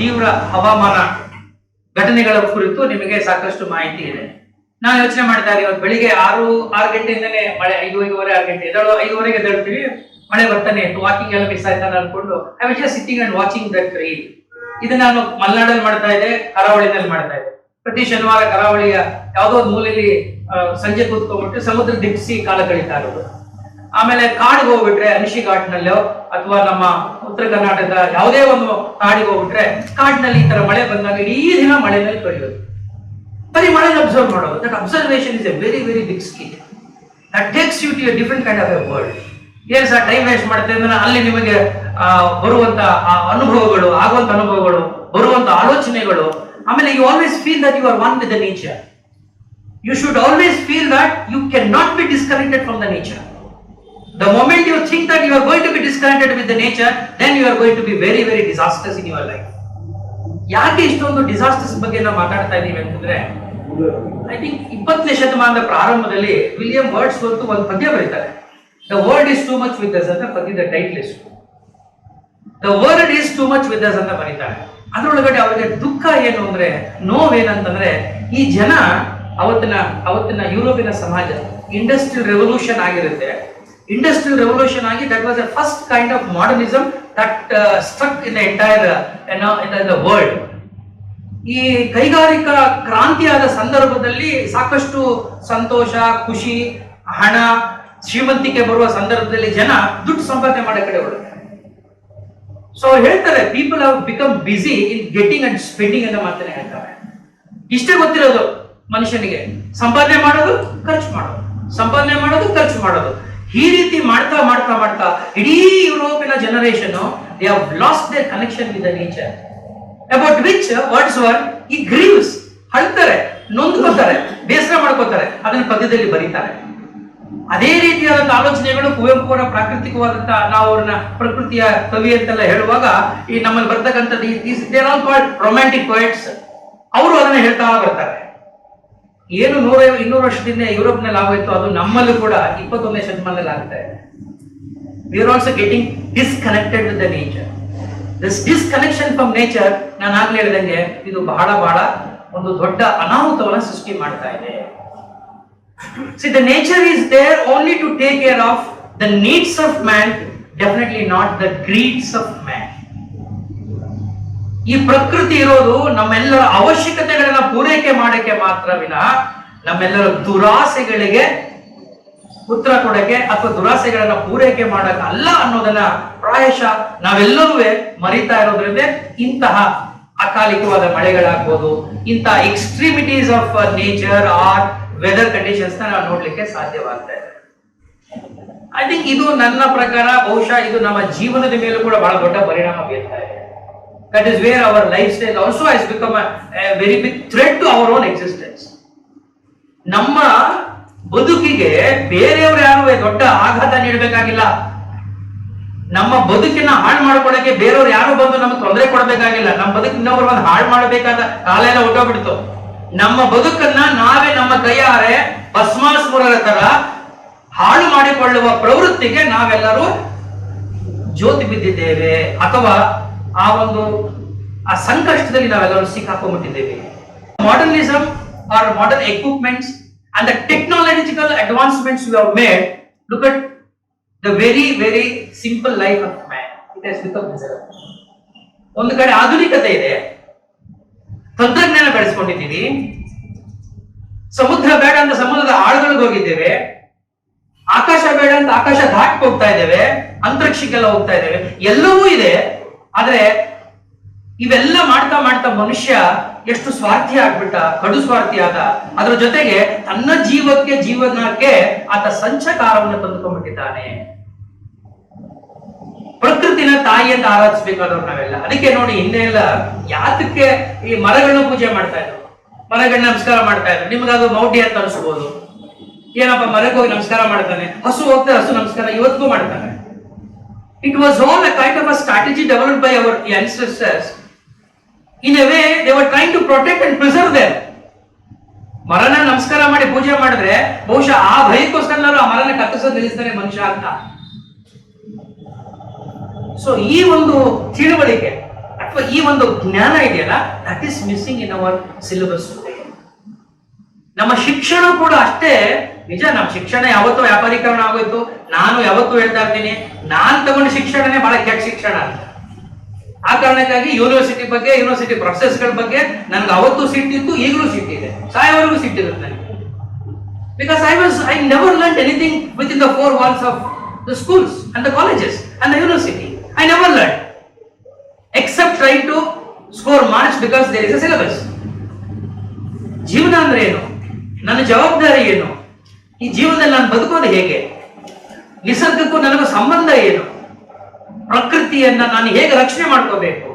ತೀವ್ರ ಹವಾಮಾನ ಘಟನೆಗಳ ಕುರಿತು ನಿಮಗೆ ಸಾಕಷ್ಟು ಮಾಹಿತಿ ಇದೆ. ನಾನು ಯೋಚನೆ ಮಾಡ್ತಾ ಇದ್ದೀನಿ ಇವತ್ತು ಬೆಳಿಗ್ಗೆ ಆರು ಆರು ಗಂಟೆಯಿಂದನೇ ಮಳೆ ಐದು ಐದುವರೆ ಆರು ಗಂಟೆ ಎದಳು ಐದುವರೆಗೆ ಎದ್ದೇಳ್ತೀವಿ. ಮಳೆ ಬರ್ತಾನೆ ವಾಕಿಂಗ್ ಎಲ್ಲ ಮಿಸ್ ಆಯ್ತಾನೆ ಅನ್ಕೊಂಡು I just sitting and watching that rain ಇದನ್ನ ನಾನು ಮಲೆನಾಡಲ್ಲಿ ಮಾಡ್ತಾ ಇದ್ದೆ, ಕರಾವಳಿನಲ್ಲಿ ಮಾಡ್ತಾ ಇದ್ದೆ. ಪ್ರತಿ ಶನಿವಾರ ಕರಾವಳಿಯ ಯಾವುದೋ ಒಂದು ಮೂಲೆಯಲ್ಲಿ ಸಂಜೆ ಕೂತ್ಕೊಂಡ್ಬಿಟ್ಟು ಸಮುದ್ರ ದಿಪ್ಸಿ ಕಾಲ ಕಳೀತಾ ಇರೋದು. ಆಮೇಲೆ ಕಾಡಿಗೆ ಹೋಗ್ಬಿಟ್ರೆ ಅನಿಶಿ ಘಾಟ್ನಲ್ಲೋ ಅಥವಾ ನಮ್ಮ ಉತ್ತರ ಕರ್ನಾಟಕದ ಯಾವುದೇ ಒಂದು ಕಾಡಿಗೆ ಹೋಗ್ಬಿಟ್ರೆ ಕಾಡಿನಲ್ಲಿ ಈ ತರ ಮಳೆ ಬಂದಾಗ ಇಡೀ ದಿನ ಮಳೆನಲ್ಲಿ ಕಳೆಯೋದು. ಬರೀ ಮಳೆ ಅಬ್ಸರ್ವ್ ಮಾಡೋದು. That observation is a very very big skill that takes you to different kind of a world ಏನ್ ಸರ್ ಟೈಮ್ ವೇಸ್ಟ್ ಮಾಡುತ್ತೆ ಅಂದ್ರೆ ಅಲ್ಲಿ ನಿಮಗೆ ಬರುವಂತ ಅನುಭವಗಳು, ಆಗುವಂತ ಅನುಭವಗಳು, ಬರುವಂತ ಆಲೋಚನೆಗಳು. ಆಮೇಲೆ you always feel that you are one with the nature you should always feel that you can not be disconnected from the nature The moment you think that you are going to be disconnected with the nature, then you are going to be very, very disastrous in your life. ಯಾಕೆ ಇಷ್ಟೊಂದು disasters ಬಗ್ಗೆ ನಾವು ಮಾತಾಡ್ತಾ ಇದೀವಿ ಅಂತಂದ್ರೆ I think ಇಪ್ಪತ್ತನೇ ಶತಮಾನದ ಪ್ರಾರಂಭದಲ್ಲಿ ವಿಲಿಯಂ ವರ್ಡ್ಸ್ ಒಂದು ಒಂದು ಪದ್ಯ ಬರೀತಾರೆ. The word is too much with us ಅಂತ ಪದ್ಯದ title is the word is too much with ಅಂತ ಬರೀತಾರೆ. ಅದರೊಳಗಡೆ ಅವರಿಗೆ ದುಃಖ ಏನು ಅಂದ್ರೆ ನೋವೇನಂತಂದ್ರೆ ಈ ಜನ ಅವತ್ತಿನ ಅವತ್ತಿನ ಯುರೋಪಿನ ಸಮಾಜ ಇಂಡಸ್ಟ್ರಿಯಲ್ ರೆವಲ್ಯೂಷನ್ ಆಗಿರುತ್ತೆ. ಇಂಡಸ್ಟ್ರಿಯಲ್ ರೆವಲ್ಯೂಷನ್ ಆಗಿ that was a first kind of modernism that struck in entire in the world ಈ ಕೈಗಾರಿಕಾ ಕ್ರಾಂತಿಯಾದ ಸಂದರ್ಭದಲ್ಲಿ ಸಾಕಷ್ಟು ಸಂತೋಷ, ಖುಷಿ, ಹಣ, ಶ್ರೀಮಂತಿಕೆ ಬರುವ ಸಂದರ್ಭದಲ್ಲಿ ಜನ ದುಡ್ಡು ಸಂಪಾದನೆ ಮಾಡೋ ಕಡೆ ಹೊರಡ್ತಾರೆ ಸೊ ಹೇಳ್ತಾರೆ people have become busy in getting and spending ಅಂತ ಮಾತನ್ನ ಹೇಳ್ತಾರೆ. ಇಷ್ಟೇ ಗೊತ್ತಿರೋದು ಮನುಷ್ಯನಿಗೆ. ಸಂಪಾದನೆ ಮಾಡೋದು, ಖರ್ಚು ಮಾಡೋದು. ಸಂಪಾದನೆ ಮಾಡೋದು, ಖರ್ಚು ಮಾಡೋದು. ಈ ರೀತಿ ಮಾಡ್ತಾ ಮಾಡ್ತಾ ಮಾಡ್ತಾ ಇಡೀ ಯುರೋಪಿನ generation they have lost their connection with the nature about which Wordsworth ಈ ಗ್ರೀವ್ಸ್ ಹಳ್ತಾರೆ ನೊಂದ್ಕೋತಾರೆ ಬೇಸರ ಮಾಡ್ಕೋತಾರೆ ಅದನ್ನ ಪದ್ಯದಲ್ಲಿ ಬರೀತಾರೆ. ಅದೇ ರೀತಿಯಾದ ಆಲೋಚನೆಗಳು ಕುವೆಂಪು ಅವರ ಪ್ರಾಕೃತಿಕವಾದಂತಹ ನಾವು ಅವ್ರನ್ನ ಪ್ರಕೃತಿಯ ಕವಿ ಅಂತೆಲ್ಲ ಹೇಳುವಾಗ ಈ ನಮ್ಮಲ್ಲಿ ಬರ್ತಕ್ಕಂಥದ್ದು ರೊಮ್ಯಾಂಟಿಕ್ ಪೊಯಿಟ್ಸ್ ಅವರು ಅದನ್ನ ಹೇಳ್ತಾ ಬರ್ತಾರೆ. ಏನು ನೂರ ಇನ್ನೂರು ವರ್ಷದಿಂದ ಯುರೋಪ್ನಲ್ಲಿ ಆಗೋಯ್ತು ಅದು ನಮ್ಮಲ್ಲೂ ಕೂಡ ಇಪ್ಪತ್ತೊಂದನೇ ಶತಮಾನದಲ್ಲಿ ಆಗ್ತಾ ಇದೆ we're also getting disconnected with the nature this disconnection from nature ನಾನು ಆಗ್ಲೇ ಹೇಳಿದಂಗೆ ಇದು ಬಹಳ ಬಹಳ ಒಂದು ದೊಡ್ಡ ಅನಾಹುತವನ್ನ ಸೃಷ್ಟಿ ಮಾಡ್ತಾ ಇದೆ. See, the nature is there only to take care of the needs of man, definitely not the greeds of man. ಈ ಪ್ರಕೃತಿ ಇರೋದು ನಮ್ಮೆಲ್ಲರ ಅವಶ್ಯಕತೆಗಳನ್ನ ಪೂರೈಕೆ ಮಾಡಕ್ಕೆ ಮಾತ್ರ ವಿನ ನಮ್ಮೆಲ್ಲರ ದುರಾಸೆಗಳಿಗೆ ಉತ್ತರ ಕೊಡಕ್ಕೆ ಅಥವಾ ದುರಾಸೆಗಳನ್ನ ಪೂರೈಕೆ ಮಾಡೋಕೆ ಅಲ್ಲ ಅನ್ನೋದನ್ನ ಪ್ರಾಯಶಃ ನಾವೆಲ್ಲರೂ ಮರಿತಾ ಇರೋದ್ರಿಂದ ಇಂತಹ ಅಕಾಲಿಕವಾದ ಮಳೆಗಳಾಗ್ಬೋದು ಇಂತಹ extremities of nature or weather conditions ನಾವು ನೋಡ್ಲಿಕ್ಕೆ ಸಾಧ್ಯವಾಗ್ತಾ ಇದೆ. ಐ ಥಿಂಕ್ ಇದು ನನ್ನ ಪ್ರಕಾರ ಬಹುಶಃ ಇದು ನಮ್ಮ ಜೀವನದ ಮೇಲೂ ಕೂಡ ಬಹಳ ದೊಡ್ಡ ಪರಿಣಾಮ ಬೀರ್ತಾ ಇದೆ. That is our our lifestyle become a, a very big threat to our own existence. ನಮ್ಮ ಬದುಕಿಗೆ ಬೇರೆಯವರು ಯಾರು ದೊಡ್ಡ ಆಘಾತ ನೀಡಬೇಕಾಗಿಲ್ಲ. ನಮ್ಮ ಬದುಕಿನ ಹಾಳು ಮಾಡ್ಕೊಳಕ್ಕೆ ಬೇರೆಯವ್ರು ಯಾರು ಬಂದು ನಮ್ಗೆ ತೊಂದರೆ ಕೊಡಬೇಕಾಗಿಲ್ಲ. ನಮ್ಮ ಬದುಕು ಇನ್ನೊಬ್ರು ಬಂದು ಹಾಳು ಮಾಡಬೇಕಾದ ಕಾಲ ಎಲ್ಲ ಹೊಟ್ಟೋಗ್ಬಿಡ್ತು. ನಮ್ಮ ಬದುಕನ್ನ ನಾವೇ ನಮ್ಮ ಕೈಯಾರೆ ಭಸ್ಮಾಸುರರ ತರ ಹಾಳು ಮಾಡಿಕೊಳ್ಳುವ ಪ್ರವೃತ್ತಿಗೆ ನಾವೆಲ್ಲರೂ ಜ್ಯೋತಿ ಬಿದ್ದಿದ್ದೇವೆ. ಅಥವಾ ಆ ಒಂದು, ಆ ಸಂಕಷ್ಟದಲ್ಲಿ ನಾವೆಲ್ಲರೂ ಸಿಕ್ಕಾಕೊಂಡ್ಬಿಟ್ಟಿದ್ದೇವೆ. Modernism or modern equipments and the technological advancements you have made look at the very very simple life of man it has become ಒಂದು ಕಡೆ ಆಧುನಿಕತೆ ಇದೆ. ತಂತ್ರಜ್ಞಾನ ಬೆಳೆಸ್ಕೊಂಡಿದ್ದೀವಿ. ಸಮುದ್ರ ಬೇಡ ಅಂತ ಸಮುದ್ರದ ಆಳುಗಳಿಗೆ ಹೋಗಿದ್ದೇವೆ. ಆಕಾಶ ಬೇಡ ಅಂತ ಆಕಾಶ ದಾಟ್ ಹೋಗ್ತಾ ಇದ್ದೇವೆ. ಅಂತರಿಕ್ಷಕ್ಕೆಲ್ಲ ಹೋಗ್ತಾ ಇದ್ದೇವೆ. ಎಲ್ಲವೂ ಇದೆ. ಆದ್ರೆ ಇವೆಲ್ಲ ಮಾಡ್ತಾ ಮಾಡ್ತಾ ಮನುಷ್ಯ ಎಷ್ಟು ಸ್ವಾರ್ಥಿ ಆಗ್ಬಿಟ್ಟ, ಕಡು ಸ್ವಾರ್ಥಿ ಆದ. ಅದ್ರ ಜೊತೆಗೆ ತನ್ನ ಜೀವಕ್ಕೆ, ಜೀವನಕ್ಕೆ ಆತ ಸಂಚಕಾರವನ್ನು ತಂದುಕೊಂಡ್ಬಿಟ್ಟಿದ್ದಾನೆ. ಪ್ರಕೃತಿನ ತಾಯಿ ಅಂತ ಆರಾಧಿಸ್ಬೇಕಾದವ್ರು ನಾವೆಲ್ಲ. ಅದಕ್ಕೆ ನೋಡಿ ಹಿಂದೆ ಎಲ್ಲ ಯಾತಕ್ಕೆ ಈ ಮರಗಳನ್ನ ಪೂಜೆ ಮಾಡ್ತಾ ಇದ್ರು? ಮರಗಳನ್ನ ನಮಸ್ಕಾರ ಮಾಡ್ತಾ ಇದ್ರು. ಅದು ಮೌಢ್ಯ ಅಂತ ಅನ್ಸ್ಬೋದು. ಏನಪ್ಪ ಮರಕ್ಕೆ ಹೋಗಿ ನಮಸ್ಕಾರ ಮಾಡ್ತಾನೆ? ಹಸು ಹೋಗ್ತಾರೆ ಹಸು ನಮಸ್ಕಾರ ಇವತ್ತಿಗೂ ಮಾಡ್ತಾನೆ. It was all a kind of a strategy developed by our ancestors. In a way they were trying to protect and preserve them. ಮರನ ನಮಸ್ಕಾರ ಮಾಡಿ ಪೂಜೆ ಮಾಡಿದ್ರೆ ಬಹುಶಃ ಆ ಭಯಕ್ಕೋಸ್ಕರ ಆ ಮರನ ಕತ್ತರಿಸೋದು ನಿಲ್ಲಿಸ್ತಾರೆ ಮನುಷ್ಯ ಅಂತ. ಸೊ ಈ ಒಂದು ತಿಳುವಳಿಕೆ ಅಥವಾ ಈ ಒಂದು ಜ್ಞಾನ ಇದೆಯಲ್ಲ that is missing in our syllabus ನಮ್ಮ ಶಿಕ್ಷಣ ಕೂಡ ಅಷ್ಟೇ ನಿಜ ನಮ್ಮ ಶಿಕ್ಷಣ ಯಾವತ್ತೂ ವ್ಯಾಪಾರೀಕರಣ ಆಗೋಯ್ತು. ನಾನು ಯಾವತ್ತೂ ಹೇಳ್ತಾ ಇರ್ತೀನಿ, ನಾನ್ ತಗೊಂಡ ಶಿಕ್ಷಣನೇ ಬಹಳ ಕೆಟ್ಟ ಶಿಕ್ಷಣ ಅಂತ. ಆ ಕಾರಣಕ್ಕಾಗಿ ಯೂನಿವರ್ಸಿಟಿ ಬಗ್ಗೆ ಯೂನಿವರ್ಸಿಟಿ ಗಳ ಬಗ್ಗೆ ನನ್ಗೆ ಅವತ್ತು ಸಿಟ್ಟಿತ್ತು ಈಗಲೂ ಸಿಟ್ಟಿದೆ ಸಾಯವರೆಗೂ ಸಿಟ್ಟಿರುತ್ತೆ ನನಗೆ. Because I was I never learn anything with in the four walls of the schools and the colleges and the university I never learn except try to score marks because there is a syllabus ಜೀವನ ಅಂದ್ರೆ ಏನು? ನನ್ನ ಜವಾಬ್ದಾರಿ ಏನು? ಈ ಜೀವನದಲ್ಲಿ ನಾನು ಬದುಕೋದು ಹೇಗೆ? ನಿಸರ್ಗಕ್ಕೂ ನನಗೂ ಸಂಬಂಧ ಏನು? ಪ್ರಕೃತಿಯನ್ನ ನಾನು ಹೇಗೆ ರಕ್ಷಣೆ ಮಾಡ್ಕೋಬೇಕು?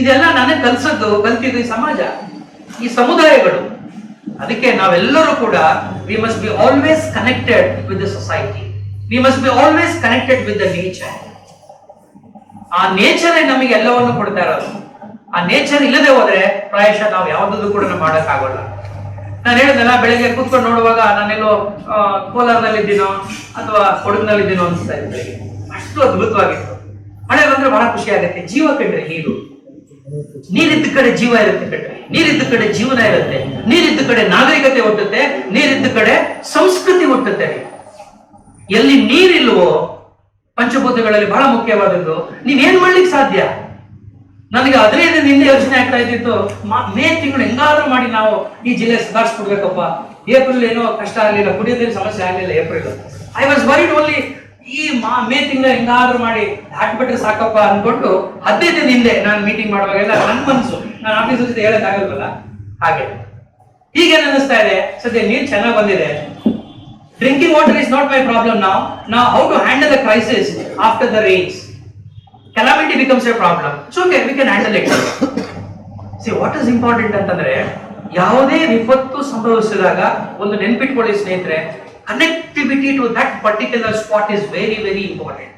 ಇದೆಲ್ಲ ನನಗೆ ಕಲ್ಸದ್ದು ಕಲ್ತಿದ್ದು ಈ ಸಮಾಜ, ಈ ಸಮುದಾಯಗಳು. ಅದಕ್ಕೆ ನಾವೆಲ್ಲರೂ ಕೂಡ we must be always connected with the society we must be always connected with the nature ಆ ನೇಚರೇ ನಮಗೆ ಎಲ್ಲವನ್ನು ಕೊಡ್ತಾ ಇರೋದು. ಆ ನೇಚರ್ ಇಲ್ಲದೆ ಹೋದ್ರೆ ಪ್ರಾಯಶಃ ನಾವು ಯಾವುದನ್ನು ಕೂಡ ಮಾಡೋಕ್ಕಾಗಲ್ಲ ನಾನು ಹೇಳಿದ್ನಲ್ಲ, ಬೆಳಿಗ್ಗೆ ಕೂತ್ಕೊಂಡು ನೋಡುವಾಗ ನಾನೆಲ್ಲೋ ಕೋಲಾರದಲ್ಲಿದ್ದೀನೋ ಅಥವಾ ಕೊಡಗಿನಲ್ಲಿದ್ದೀನೋ ಅನಿಸ್ತಾ ಇದ್ದೆ ಅಷ್ಟು ಅದ್ಭುತವಾಗಿತ್ತು. ಮಳೆ ಬಂದ್ರೆ ಬಹಳ ಖುಷಿ ಆಗುತ್ತೆ. ಜೀವ ಕಂಡ್ರೆ ನೀರು ನೀರಿದ್ದ ಕಡೆ ಜೀವ ಇರುತ್ತೆ ಕಣ್ರಿ. ನೀರಿದ್ದ ಕಡೆ ಜೀವನ ಇರುತ್ತೆ. ನೀರಿದ್ದ ಕಡೆ ನಾಗರಿಕತೆ ಹುಟ್ಟುತ್ತೆ. ನೀರಿದ್ದ ಕಡೆ ಸಂಸ್ಕೃತಿ ಹುಟ್ಟುತ್ತೆ. ಎಲ್ಲಿ ನೀರಿಲ್ವೋ, ಪಂಚಭೂತಗಳಲ್ಲಿ ಬಹಳ ಮುಖ್ಯವಾದದ್ದು. ನೀವೇನ್ ಮಾಡ್ಲಿಕ್ಕೆ ಸಾಧ್ಯ? ನನಗೆ ಅದರಿಂದ ಹಿಂದೆ ಯೋಚನೆ ಆಗ್ತಾ ಇದ್ದಿತ್ತು. ಮಾ- ತಿಂಗಳು ಹೆಂಗಾದ್ರೂ ಮಾಡಿ ನಾವು ಈ ಜಿಲ್ಲೆ ಸುಧಾರಿಸ್ಕೊಡ್ಬೇಕಪ್ಪ. ಏಪ್ರಿಲ್ ಏನೋ ಕಷ್ಟ ಆಗಲಿಲ್ಲ, ಕುಡಿಯೋದ್ರಲ್ಲಿ ಸಮಸ್ಯೆ ಆಗಲಿಲ್ಲ April. I was worried only ಈ ಮಾ, ಮೇ ತಿಂಗಳು ಹೆಂಗಾದ್ರೂ ಮಾಡಿ ಹಾಕ್ಬಿಟ್ರೆ ಸಾಕಪ್ಪ ಅನ್ಕೊಂಡು ಹದಿನೈದು ದಿನ ಹಿಂದೆ ನಾನು ಮೀಟಿಂಗ್ ಮಾಡುವಾಗೆಲ್ಲ ನನ್ನ ಮನಸ್ಸು ನಾನು ಆಫೀಸ್ ಜೊತೆ ಹೇಳಕ್ಕಾಗಲ್ವಲ್ಲ ಹಾಗೆ. ಈಗೇನು ಅನ್ನಿಸ್ತಾ ಇದೆ. ಸದ್ಯ ನೀರು ಚೆನ್ನಾಗಿ ಬಂದಿದೆ. Drinking water is not my problem ನಾವು ನಾವು how to handle the crisis after the rains? Calamity becomes a problem. So, okay, we can handle it. See, what is important ಅಂತಂದ್ರೆ ಯಾವುದೇ ವಿಪತ್ತು ಸಂಭವಿಸಿದಾಗ ಒಂದು ನೆನ್ಪಿಟ್ಕೊಳ್ಳಿ ಸ್ನೇಹಿತರೆ connectivity to that particular spot is very very important